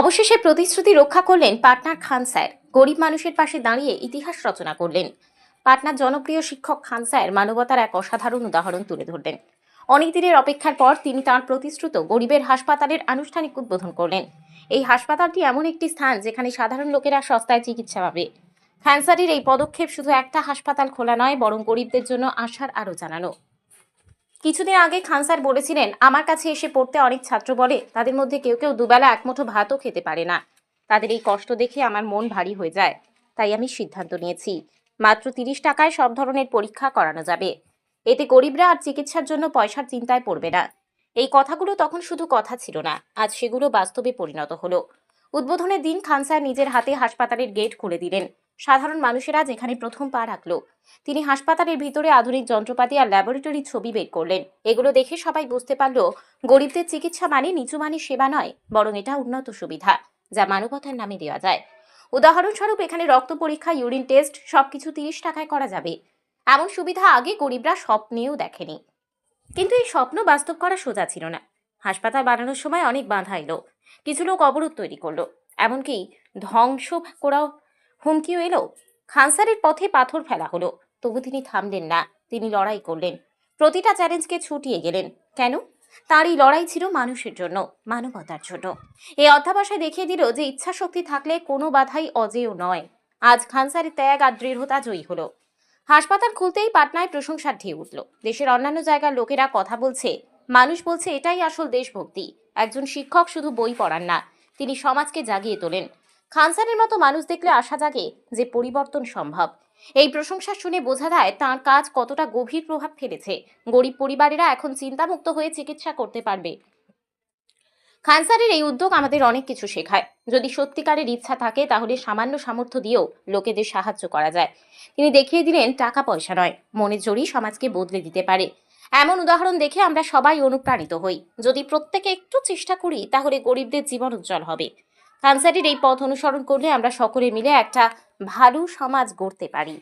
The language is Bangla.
অবশেষে প্রতিশ্রুতি রক্ষা করলেন পাটনার খান স্যার। গরিব মানুষের পাশে দাঁড়িয়ে ইতিহাস রচনা করলেন। পাটনার জনপ্রিয় শিক্ষক খান স্যার মানবতার এক অসাধারণ উদাহরণ তুলে ধরলেন। অনেক দিনের অপেক্ষার পর তিনি তাঁর প্রতিশ্রুত গরিবের হাসপাতালের আনুষ্ঠানিক উদ্বোধন করলেন। এই হাসপাতালটি এমন একটি স্থান যেখানে সাধারণ লোকেরা সস্তায় চিকিৎসা পাবে। ক্যান্সারের এই পদক্ষেপ শুধু একটা হাসপাতাল খোলা নয়, বরং গরিবদের জন্য আশার আরও জানানো। কিছুদিন আগে খান স্যার বলেছিলেন, আমার কাছে এসে পড়তে অনেক ছাত্র বলে, তাদের মধ্যে কেউ কেউ দুবেলা এক মুঠো ভাতও খেতে পারে না। তাদের এই কষ্ট দেখে আমার মন ভারী হয়ে যায়। তাই আমি সিদ্ধান্ত নিয়েছি, মাত্র তিরিশ টাকায় সব ধরনের পরীক্ষা করানো যাবে। এতে গরিবরা আর চিকিৎসার জন্য পয়সার চিন্তায় পড়বে না। এই কথাগুলো তখন শুধু কথা ছিল না, আজ সেগুলো বাস্তবে পরিণত হলো। উদ্বোধনের দিন খান স্যার নিজের হাতে হাসপাতালের গেট খুলে দিলেন। সাধারণ মানুষেরা যেখানে প্রথম পা রাখল। তিনি হাসপাতালের ভিতরে আধুনিক যন্ত্রপাতি আর ল্যাবরেটরির ছবি বের করলেন। এগুলো দেখে সবাই বুঝতে পারল, গরিবদের চিকিৎসা মানে নিচু মানের সেবা নয়, বরং এটা উন্নত সুবিধা, যা মানবতার নামে দেওয়া যায়। উদাহরণস্বরূপ, এখানে রক্ত পরীক্ষা ইউরিন টেস্ট সবকিছু তিরিশ টাকায় করা যাবে। এমন সুবিধা আগে গরিবরা স্বপ্নেও দেখেনি। কিন্তু এই স্বপ্ন বাস্তব করা সোজা ছিল না। হাসপাতাল বানানোর সময় অনেক বাধা এলো। কিছু লোক অবরোধ তৈরি করল। এমনকি ধ্বংস করাও হুমকিও এলো। খানসারের পথে পাথর ফেলা হলো। তবু তিনি থামলেন না। তিনি লড়াই করলেন। প্রতিটা চ্যালেঞ্জকে ছুটিয়ে গেলেন। কেন? তার এই লড়াই ছিল মানুষের জন্য, মানবতার জন্য। এই অধ্যাবসায় দেখিয়ে দিল যে ইচ্ছা শক্তি থাকলে কোনো বাধাই অজেয় নয়। আজ খানসারের ত্যাগ আর দৃঢ়তা জয়ী হলো। হাসপাতাল খুলতেই পাটনায় প্রশংসার ঢেউ উঠল। দেশের অন্যান্য জায়গার লোকেরা কথা বলছে। মানুষ বলছে, এটাই আসল দেশভক্তি। একজন শিক্ষক শুধু বই পড়ান না। তিনি সমাজকে জাগিয়ে তোলেন। খানসারের মতো মানুষ দেখলে আশা জাগে যে পরিবর্তন সম্ভব। এই প্রশংসা শুনে বোঝা যায় তাঁর কাজ কতটা গভীর প্রভাব ফেলেছে। গরিব পরিবারেরা এখন চিন্তামুক্ত হয়ে চিকিৎসা করতে পারবে। খানসারের এই উদ্যোগ আমাদের অনেক কিছু শেখায়। যদি সত্যিকারের ইচ্ছা থাকে, তাহলে সামান্য সামর্থ্য দিয়েও লোকেদের সাহায্য করা যায়। তিনি দেখিয়ে দিলেন টাকা পয়সা নয়, মনের জোরই সমাজকে বদলে দিতে পারে। এমন উদাহরণ দেখে আমরা সবাই অনুপ্রাণিত হই। যদি প্রত্যেকে একটু চেষ্টা করি, তাহলে গরিবদের জীবন উজ্জ্বল হবে। খানসারের এই পথ অনুসরণ করলে আমরা সকলে মিলে একটা ভালো সমাজ গড়তে পারি।